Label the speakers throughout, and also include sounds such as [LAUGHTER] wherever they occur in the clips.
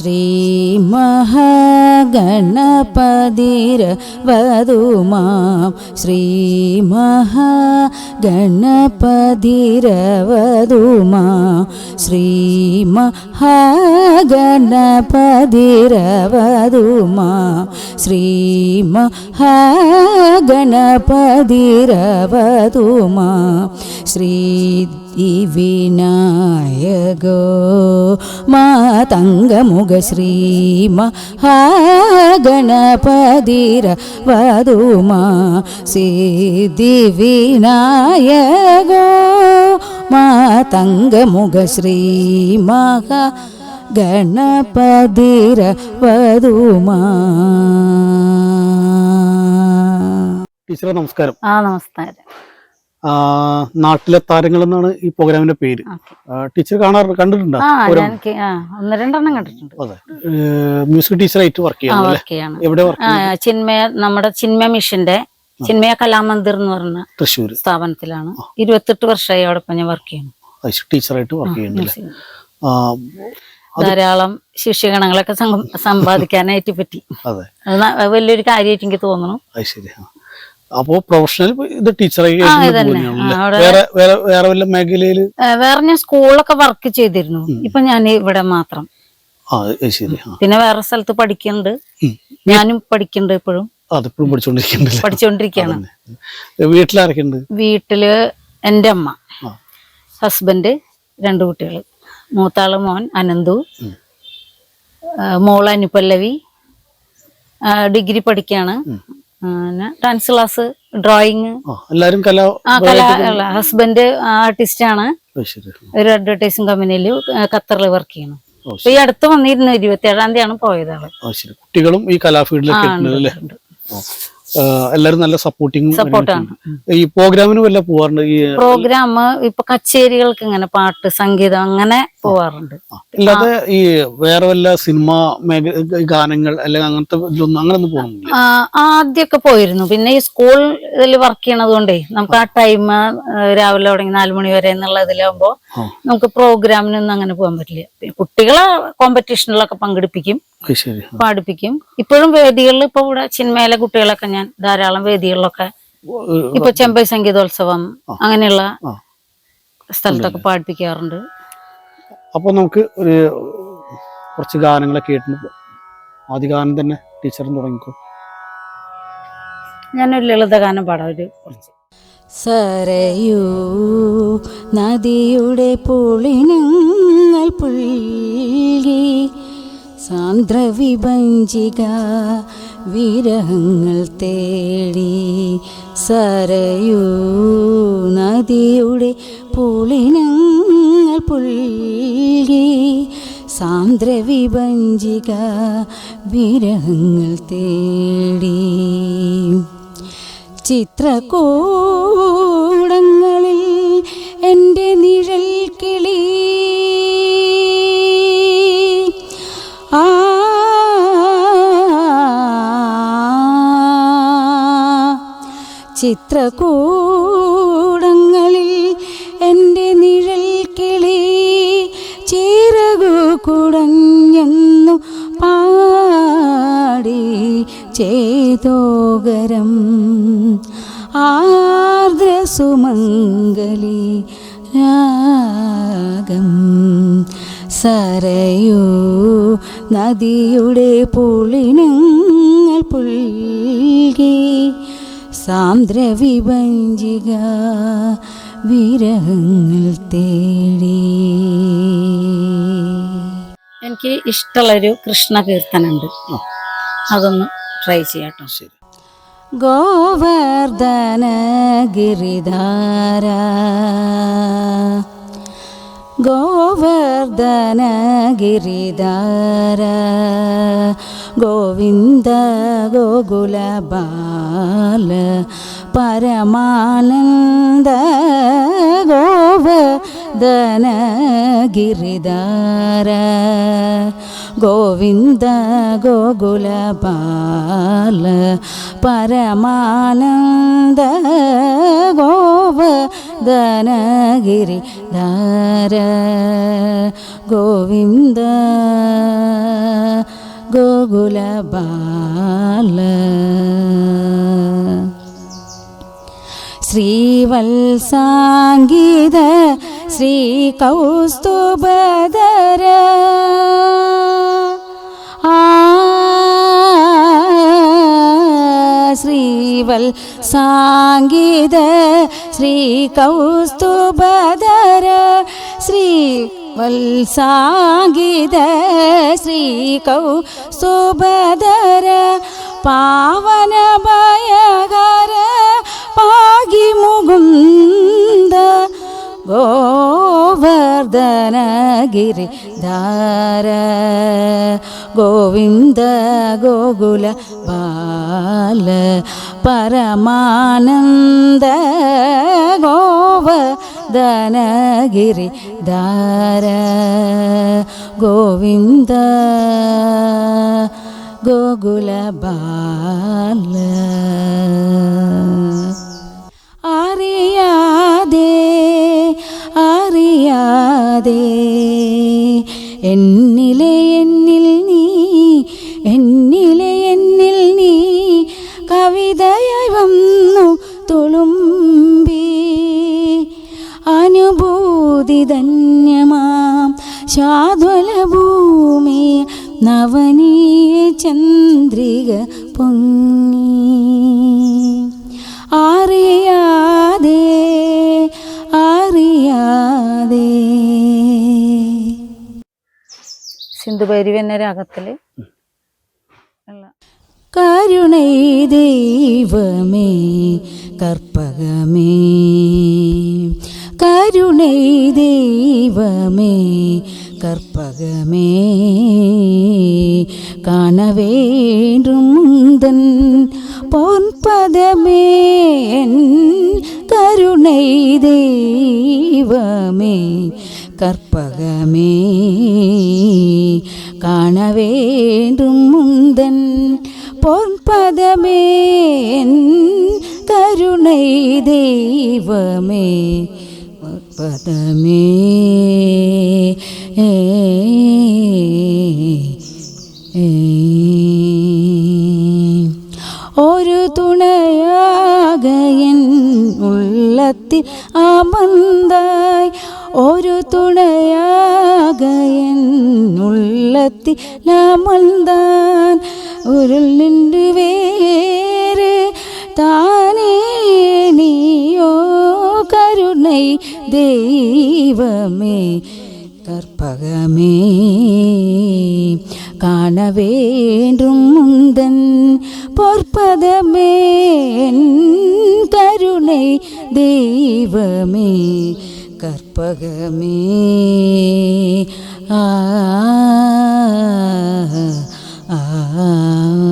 Speaker 1: श्रीमः गणपदीरवधुमा श्रीमः गणपतिरवधुमा श्री ശ്രീ വിനായകോ മാതംഗമുഖ ശ്രീമ ഗണപതിര വധുമാ സിദ്ധി വിനായകോ മാതംഗമുഖ ശ്രീമഹ ഗണപതിര വധുമാ
Speaker 2: ടീച്ചറെ നമസ്കാരം.
Speaker 1: ആ നമസ്കാരം.
Speaker 2: നാട്ടിലെ താരങ്ങൾ എന്നാണ് ഈ പ്രോഗ്രാമിന്റെ പേര്. ടീച്ചർ കാണാറ് കണ്ടിട്ടുണ്ടോ?
Speaker 1: ഒന്ന് രണ്ടെണ്ണം കണ്ടിട്ടുണ്ട്.
Speaker 2: മ്യൂസിക് ടീച്ചറായിട്ട് വർക്ക്
Speaker 1: ചെയ്യാണ്.
Speaker 2: എവിടെ
Speaker 1: ചിന്മയ നമ്മുടെ ചിന്മയ മിഷന്റെ ചിന്മയ കലാമന്ദിർ എന്ന് പറഞ്ഞ
Speaker 2: തൃശ്ശൂർ
Speaker 1: സ്ഥാപനത്തിലാണ്. ഇരുപത്തെട്ട് വർഷമായി അവിടെ ഞാൻ വർക്ക് ചെയ്യുന്നു.
Speaker 2: ടീച്ചറായിട്ട് വർക്ക് ചെയ്യുന്നു
Speaker 1: നഴ്സിംഗ്.
Speaker 2: ആ,
Speaker 1: ധാരാളം ശിഷ്യഗണങ്ങളൊക്കെ [LAUGHS] സമ്പാദിക്കാനായിട്ട് പറ്റി.
Speaker 2: അതെ.
Speaker 1: വലിയൊരു കാര്യമായിട്ട് എനിക്ക് തോന്നുന്നു.
Speaker 2: അപ്പോ പ്രൊഫഷണൽ ഇത് ടീച്ചറായി. വേറെ വേറെ വേറെ വല്ല
Speaker 1: മേഖലയിൽ? വേറെ ഞാൻ സ്കൂളിലൊക്കെ വർക്ക് ചെയ്തിരുന്നു. ഇപ്പൊ ഞാൻ ഇവിടെ മാത്രം. പിന്നെ വേറെ സ്ഥലത്ത് പഠിക്കുന്നുണ്ട്. ഞാനും പഠിക്കുന്നുണ്ട് ഇപ്പോഴും.
Speaker 2: അതിപ്പോഴും പഠിച്ചോണ്ടിരിക്കണ്ടല്ലേ?
Speaker 1: പഠിച്ചുകൊണ്ടിരിക്കുകയാണ്
Speaker 2: വീട്ടിലാരൊക്കെ
Speaker 1: വീട്ടിൽ എന്റെ അമ്മ ഹസ്ബൻഡ് രണ്ടു കുട്ടികൾ മൂത്താൾ മോൻ അനന്തു. മോൾ അനുപല്ലവി. ഡിഗ്രി പഠിക്കാണ്. പിന്നെ ഡാൻസ് ക്ലാസ് ഡ്രോയിങ്
Speaker 2: എല്ലാരും കലാ
Speaker 1: കല ഹസ്ബൻഡ് ആർട്ടിസ്റ്റ് ആണ്. ഒരു അഡ്വർടൈസിങ് കമ്പനിയിൽ ഖത്തറിൽ വർക്ക് ചെയ്യണം ഈ അടുത്ത് വന്നിരുന്നു ഇരുപത്തി ഏഴാം തീയതിയാണ് പോയത്
Speaker 2: ആൾ കുട്ടികളും ഈ കലാഫീൽഡിലൊക്കെ എല്ലാരും നല്ല സപ്പോർട്ടിങ്
Speaker 1: സപ്പോർട്ടാണ്
Speaker 2: ഈ പ്രോഗ്രാമിന് വല്ല പോവാറുണ്ട്? ഈ
Speaker 1: പ്രോഗ്രാം ഇപ്പൊ കച്ചേരികൾക്ക് ഇങ്ങനെ പാട്ട് സംഗീതം അങ്ങനെ പോവാറുണ്ട്.
Speaker 2: അല്ലാതെ ഈ വേറെ വല്ല സിനിമ ഗാനങ്ങൾ അല്ലെങ്കിൽ അങ്ങനത്തെ ഇതൊന്നും അങ്ങനെ ഒന്നും
Speaker 1: ആദ്യമൊക്കെ പോയിരുന്നു. പിന്നെ ഈ സ്കൂൾ ഇതിൽ വർക്ക് ചെയ്യണത് കൊണ്ടേ നമുക്ക് ആ ടൈം രാവിലെ തുടങ്ങി നാലു മണി വരെ എന്നുള്ള ഇതിലാകുമ്പോ നമുക്ക് പ്രോഗ്രാമിനൊന്നും അങ്ങനെ പോകാൻ പറ്റില്ല. കുട്ടികളെ കോമ്പറ്റീഷനിലൊക്കെ പങ്കെടുപ്പിക്കും. പാടിപ്പിക്കും. ഇപ്പോഴും വേദികളിൽ ഇപ്പൊ ഇവിടെ ചിന്മയിലെ കുട്ടികളൊക്കെ ഞാൻ ധാരാളം വേദികളിലൊക്കെ ഇപ്പൊ ചെമ്പൈ സംഗീതോത്സവം അങ്ങനെയുള്ള. സ്ഥലത്തൊക്കെ പാടിപ്പിക്കാറുണ്ട്.
Speaker 2: അപ്പൊ നമുക്ക് ഒരു കുറച്ച് ഗാനങ്ങളൊക്കെ കേട്ടിട്ട്. ആദ്യ ഗാനം തന്നെ ടീച്ചറും തുടങ്ങിക്കോ.
Speaker 1: ഞാനൊരു ലളിതഗാനം പാടാം ഒരു കുറച്ച്.
Speaker 3: സരയൂ നദിയുടെ പുളിനങ്ങൾ പുൽകി സാന്ദ്രവിഭഞ്ചിക വിരഹങ്ങൾ തേടി സരയൂ നദിയുടെ പുളിനങ്ങൾ പുൽകി സാന്ദ്രവിഭഞ്ചിക വിരഹങ്ങൾ തേടി ചിത്രകൂടങ്ങളിൽ ചിത്രകൂടങ്ങളിൽ എന്റെ നിഴൽ കിളി ചിറകു പാടി ചേതോകരം. ആർദ്രസുമംഗലി രാഗം സരയൂ നദിയുടെ പുളിനങ്ങൾ പുൽകി സാന്ദ്രവിഭഞ്ചിക വിരഹങ്ങൾ തേടി.
Speaker 1: എനിക്ക് ഇഷ്ടമുള്ളൊരു കൃഷ്ണ കീർത്തനുണ്ട്. അതൊന്ന് ട്രൈ ചെയ്യാട്ടോ.
Speaker 2: ശരി.
Speaker 3: ഗോവർദ്ധന ഗിരിധാര ഗോവർദ്ധന ഗിരിധാര ഗോവിന്ദ ഗോകുല ബാല പരമാനന്ദ ഗോവദന ഗിരിധാര ഗോവിന്ദ ഗോകുല ബാല പരമാനന്ദ ഗോവദന ധാര ഗോവിന്ദ ഗോകുല ബാല. ശ്രീവത്സാംഗീത ശ്രീ കൗസ്തുഭദര ശ്രീവൽ സാംഗീത ശ്രീ കൗസ്തുഭദര ശ്രീ വത്സാംഗീത ശ്രീ സുഭദര പാവന ഭയകര പാകി മുകുന്ദ ഗോവർദ്ധനഗിരി ധാര ഗോവിന്ദ ഗോകുല ബാല പരമാനന്ദ ഗോവർദ്ധനഗിരി ധാര. ഗോവിന്ദ ഗോകുല ബാല. അറിയാതെ അറിയാതെ എന്നിലെ ധന്യമാം ശാധ്വല ഭൂമി നവനീയ ചന്ദ്രിക പൊങ്ങി. അറിയാതെ അറിയാതെ.
Speaker 1: സിന്ധുഭൈരവി എന്ന രാഗത്തിൽ ഉള്ള
Speaker 3: കരുണൈ ദൈവമേ കർപ്പകമേ. കരുണൈ ദൈവമേ കർപ്പകമേ കാണവേണ്ടും മുന്തൻ പൊൻപദമേ കരുണൈ ദൈവമേ കർപ്പകമേ കാണവേണ്ടും മുന്തൻ പൊൻപദമേ കരുണൈ ദൈവമേ പദമേ. ഒരു തുണയാകയൻ ഉള്ളത്തിൽ അമന്തായി. ഒരു തുണയാകയൻ ഉള്ളത്തിൽ അമന്താൻ. നിന്റെ വേര് താനേ നീയോ കരുണൈ தெய்வமே கற்பகமே. காண வேண்டும் முந்தன் பொற்பதமே கருணை தெய்வமே கற்பகமே.
Speaker 1: ஆ ஆ.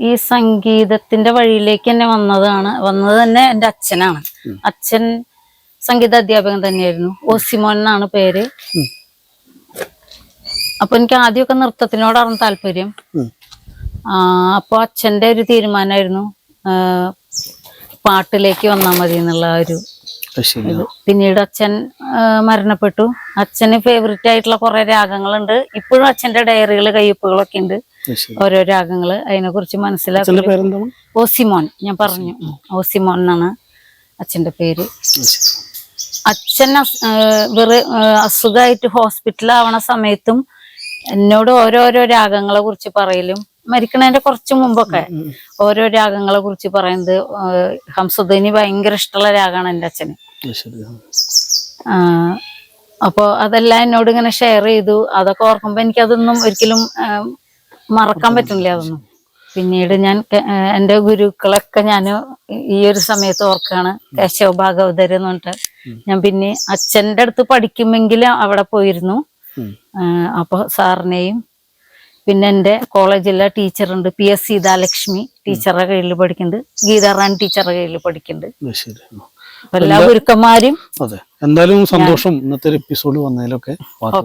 Speaker 1: ഈ സംഗീതത്തിന്റെ വഴിയിലേക്ക് തന്നെ വന്നതാണ്. വന്നത് തന്നെ എന്റെ അച്ഛനാണ്. അച്ഛൻ സംഗീത അധ്യാപകൻ തന്നെയായിരുന്നു. ഓസിമോൻ എന്നാണ് പേര്. അപ്പൊ എനിക്ക് ആദ്യമൊക്കെ നൃത്തത്തിനോടാണ് താല്പര്യം.
Speaker 2: ഉം.
Speaker 1: ആ, അപ്പൊ അച്ഛന്റെ ഒരു തീരുമാനമായിരുന്നു പാട്ടിലേക്ക് വന്നാൽ മതി എന്നുള്ള ഒരു പിന്നീട് അച്ഛൻ മരണപ്പെട്ടു. അച്ഛന് ഫേവറേറ്റ് ആയിട്ടുള്ള കുറെ രാഗങ്ങളുണ്ട്. ഇപ്പോഴും അച്ഛന്റെ ഡയറികൾ കയ്യൊപ്പുകളൊക്കെ ഉണ്ട്. ഓരോ രാഗങ്ങൾ അതിനെ കുറിച്ച് മനസ്സിലാക്കി. ഓസിമോൻ ഞാൻ പറഞ്ഞു. ഓസിമോൻ. എന്നാണ് അച്ഛന്റെ പേര്. അച്ഛൻ വെറു അസുഖമായിട്ട് ഹോസ്പിറ്റലാവണ സമയത്തും എന്നോട് ഓരോരോ രാഗങ്ങളെ കുറിച്ച് പറയലും. മരിക്കണതിന്റെ കുറച്ച് മുമ്പൊക്കെ ഓരോ രാഗങ്ങളെ കുറിച്ച് പറയുന്നത് ഹംസുദ്ദീനി ഹംസധ്വനി ഭയങ്കര ഇഷ്ടമുള്ള രാഗമാണ് എന്റെ അച്ഛന്.
Speaker 2: ശരി.
Speaker 1: അതെല്ലാം എന്നോട് ഇങ്ങനെ ഷെയർ ചെയ്തു. അതൊക്കെ ഓർക്കുമ്പോ എനിക്കതൊന്നും ഒരിക്കലും മറക്കാൻ പറ്റുന്നില്ല അതൊന്നും. പിന്നീട് ഞാൻ എന്റെ ഗുരുക്കളൊക്കെ ഞാൻ ഈ ഒരു സമയത്ത് ഓർക്കാണ് കേശവ ഭാഗവതർ എന്ന് പറഞ്ഞിട്ട്. ഞാൻ പിന്നെ അച്ഛന്റെ അടുത്ത് പഠിക്കുമെങ്കിലും അവിടെ പോയിരുന്നു. അപ്പൊ സാറിനെയും പിന്നെ എന്റെ കോളേജിലെ ടീച്ചറുണ്ട് പി എസ് സീതാലക്ഷ്മി ടീച്ചറുടെ കയ്യിൽ പഠിക്കുന്നുണ്ട്. ഗീതാറാണി ടീച്ചറുടെ കയ്യിൽ പഠിക്കുന്നുണ്ട്. അപ്പൊ എല്ലാ ഗുരുക്കന്മാരും
Speaker 2: അതെ. എന്തായാലും സന്തോഷം ഇന്നത്തെ ഒരു എപ്പിസോഡ് വന്നതിലൊക്കെ പാട്ട്